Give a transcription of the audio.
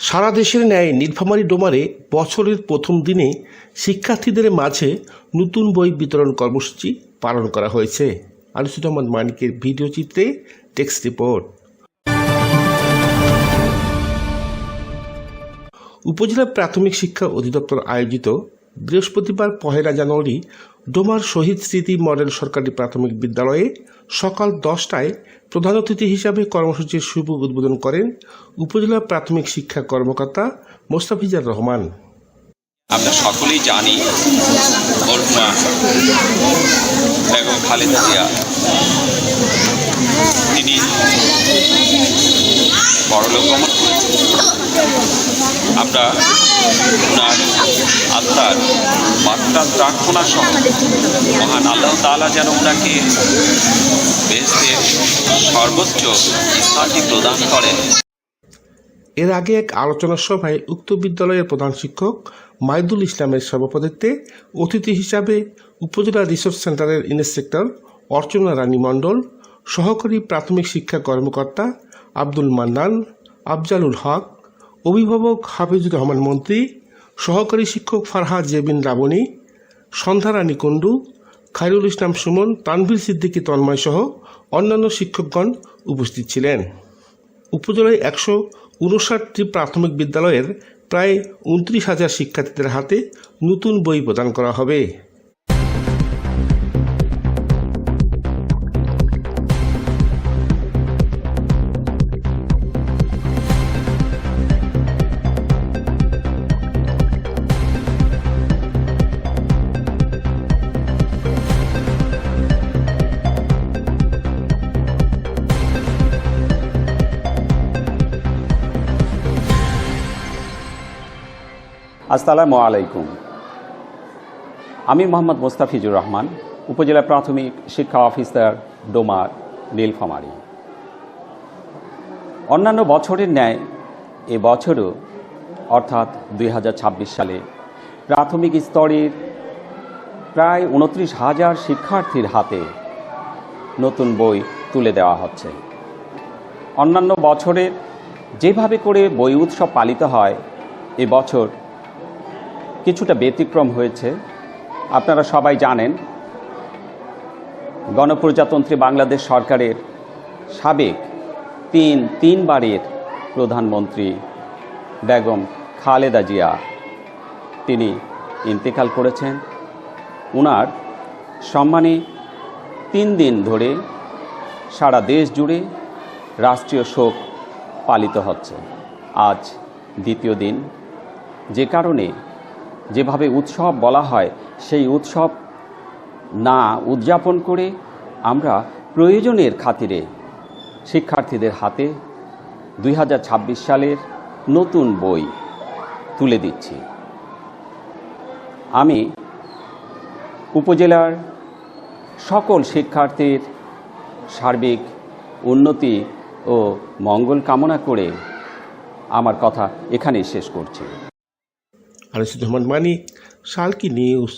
সারা দেশের ন্যায় নীলফামারী ডোমারে বছরের প্রথম দিনে শিক্ষার্থীদের মাঝে নতুন বই বিতরণ কর্মসূচি পালন করা হয়েছে। আনিসুর রহমান মানিকের ভিডিও চিত্রে টেক্সট রিপোর্ট। উপজেলা প্রাথমিক শিক্ষা অধিদপ্তর আয়োজিত বৃহস্পতিবার পহেলা জানুয়ারি ডোমার শহীদ স্মৃতি মডেল সরকারি প্রাথমিক বিদ্যালয়ে সকাল দশটায় প্রধান অতিথি হিসাবে কর্মসূচির শুভ উদ্বোধন করেন উপজেলা প্রাথমিক শিক্ষা কর্মকর্তা মোস্তাফিজার রহমান। আমরা সকলেই জানি তিনি আমরা আত্মার মাত্রা প্রার্থনা সহ মহান আল্লাহ তাআলা যেন ওনাকে বেহেস্তের সর্বোচ্চ স্থানটি প্রদান করেন। এর আগে এক আলোচনা সভায় উক্ত বিদ্যালয়ের প্রধান শিক্ষক মাইদুল ইসলামের সভাপতিত্বে অতিথি হিসাবে উপজেলা রিসোর্স সেন্টারের ইন্সপেক্টর অর্চনা রানী মণ্ডল, সহকারী প্রাথমিক শিক্ষা কর্মকর্তা আব্দুল মান্নান, আফজালুল হক, অভিভাবক হাফিজুর রহমান মন্ত্রী সহকারী শিক্ষক ফারহাদ জেবিন রাবণী, সন্ধ্যা রানী কুণ্ডু, খায়রুল ইসলাম সুমন, তানভীর সিদ্দিকী তন্ময় সহ অন্যান্য শিক্ষকগণ উপস্থিত ছিলেন। উপজেলায় একশো উনষাটটি প্রাথমিক বিদ্যালয়ের প্রায় উনত্রিশ হাজার শিক্ষার্থীদের হাতে নতুন বই প্রদান করা হবে। আসসালামু আলাইকুম। আমি মোহাম্মদ মোস্তাফিজুর রহমান, উপজেলা প্রাথমিক শিক্ষা অফিসার ডোমার, নীলফামারী। অন্যান্য বছরের ন্যায়, এ বছরও, অর্থাৎ দুই হাজার ছাব্বিশ সালে, প্রাথমিক স্তরের প্রায় উনত্রিশ হাজার শিক্ষার্থীর হাতে নতুন বই তুলে দেওয়া হচ্ছে। অন্যান্য বছরের যেভাবে করে বই উৎসব পালিত হয়, এ বছর কিছুটা ব্যতিক্রম হয়েছে। আপনারা সবাই জানেন, গণপ্রজাতন্ত্রী বাংলাদেশ সরকারের সাবেক তিন, তিনবারের প্রধানমন্ত্রী বেগম খালেদা জিয়া, তিনি ইন্তেকাল করেছেন। উনার সম্মানে তিন দিন ধরে সারা দেশ জুড়ে রাষ্ট্রীয় শোক পালিত হচ্ছে। আজ দ্বিতীয় দিন। যে কারণে যেভাবে উৎসব বলা হয়, সেই উৎসব না উদযাপন করে আমরা প্রয়োজনের খাতিরে শিক্ষার্থীদের হাতে দুই হাজার ছাব্বিশ সালের নতুন বই তুলে দিচ্ছি। আমি উপজেলার সকল শিক্ষার্থীর সার্বিক উন্নতি ও মঙ্গল কামনা করে আমার কথা এখানেই শেষ করছি। আনিসুর রহমান মানিক সালকি নিউজ।